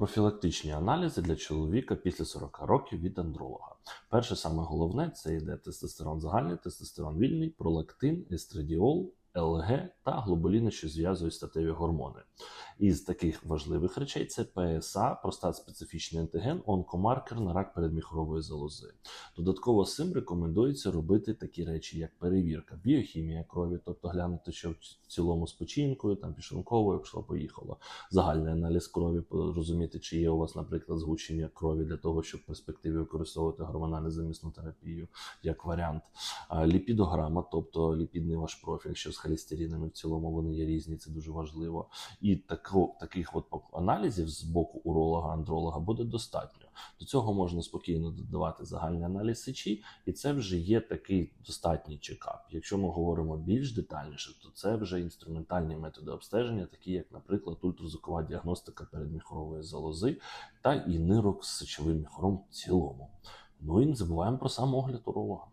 Профілактичні аналізи для чоловіка після 40 років від андролога. Перше саме головне це йде тестостерон загальний, тестостерон вільний, пролактин, естрадіол, ЛГ та глобуліни, що зв'язують статеві гормони. Із таких важливих речей це ПСА, простат специфічний антиген, онкомаркер на рак передміхорової залози. Додатково з цим рекомендується робити такі речі, як перевірка, біохімія крові, тобто глянути, що в цілому з печінкою, там пішунковою, пішло поїхало. Загальний аналіз крові, розуміти, чи є у вас, наприклад, згущення крові для того, щоб в перспективі використовувати гормональну замісну терапію як варіант. Ліпідограма, тобто ліпідний ваш профіль, що з холестеринами в цілому вони є різні, це дуже важливо. І тако, таких от аналізів з боку уролога, андролога буде достатньо. До цього можна спокійно додавати загальний аналіз сечі, і це вже є такий достатній чекап. Якщо ми говоримо більш детальніше, то це вже інструментальні методи обстеження, такі як, наприклад, ультразвукова діагностика передміхорової залози та і нирок з сечовим міхором в цілому. Ну і не забуваємо про сам огляд уролога.